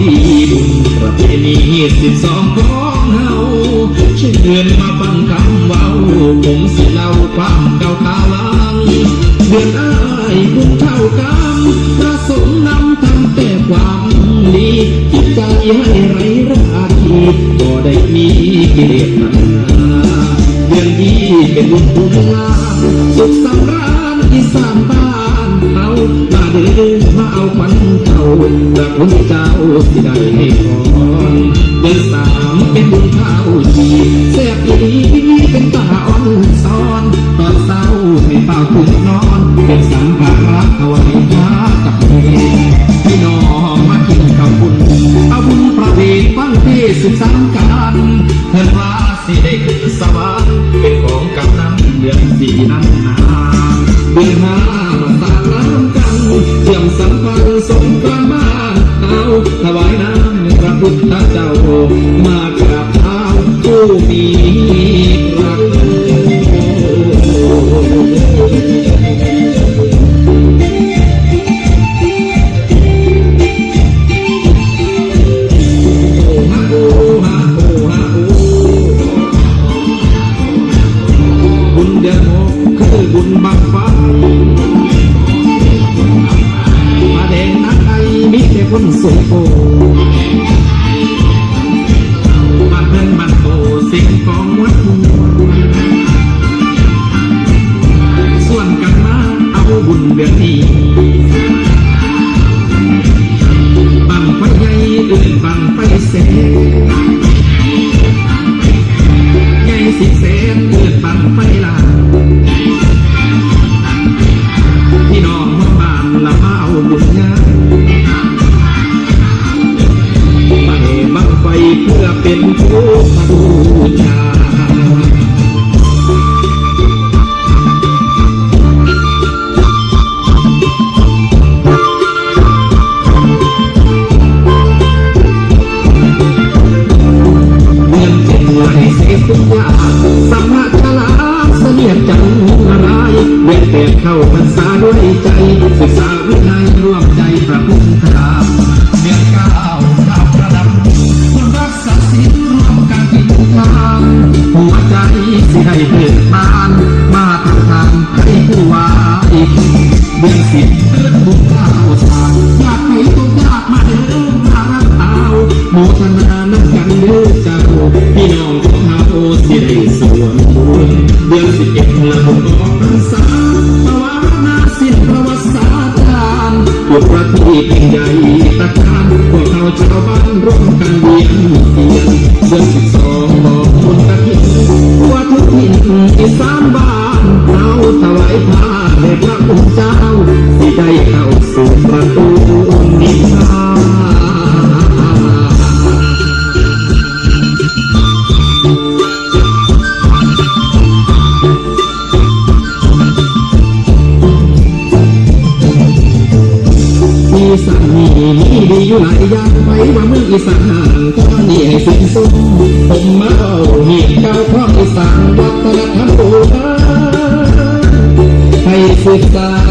มีสิบสองของเฮาเช่วยเดือนมาฟังคำเว้าผมสิเล่าความเก่าขาลังเดือนอ้ายบุญเท่ากรรมประสงค์นำทำแต่ความดีจิตใจให้ไรราคีก็ได้มีกิเลสตัณหาเดือนที่เป็นบุญคุณงามสุขสำราญอีสานบ้าน เฮามาเดินมาเอาขวัญเขาพระคุณเจ้าที่ได้ให้พรเดือนสามเป็นบุญข้าวจีแซ่บอีเป็นตาอ่อนซ้อนตอนเศร้าให้เฝ้าคืนนอนเป็นสังภาระถวายพระกับเพลพี่น้องมากินข้าวบุญเอาบุญประเวทฟังเทศสิบสามการเถิดว่าสิได้ขึ้นสวรรค์เป็นของกำนันเดือนสี่นั้น มากราบเท้าผู้มีระคุณฮะโอฮะโอฮะโอบุญเดือนหกคือบุญบังไฟมาแดงนักไอมีแต่คนสวยโก เพื่อเป็นผู้บูชาเดือนเจ็ดไหลเสพทุกอย่างสมัคลาเสนียดจังอะไรเวียนเปลี่ยนเข้าพรรษาด้วยใจศึกษาวิ ให้เบิกบานมาทำทางให้ผู้ว่าอีกเดือนสิบเดือนบุญข้าวสาอยากให้ทุกญาติมาเดินมารับเอาโมทนานักกันเด้อเจ้าพี่น้องของเฮาสิได้ส่วนบุญเดือนสิบเอ็ดละบุญออกพรรษาภาวนาสิ้นประวัติศาสตร์การปลุกประทีปใหญ่ตะการพวกเขาชาวบ้านร่วมกันเวียนเทียนเดือนสิบสองบอก ทุกถิ่นอีสานบ้านเราถวายผ้าเด็กรักองค์เจ้ อีสานมีมีดีอยู่หลายอย่างไปว่าเมืองอีสานก็นี่ให้สิ้นสุดผมมาเอาเหียเก่าของอีสานวัฒนธรรมโบราณให้ศึกษา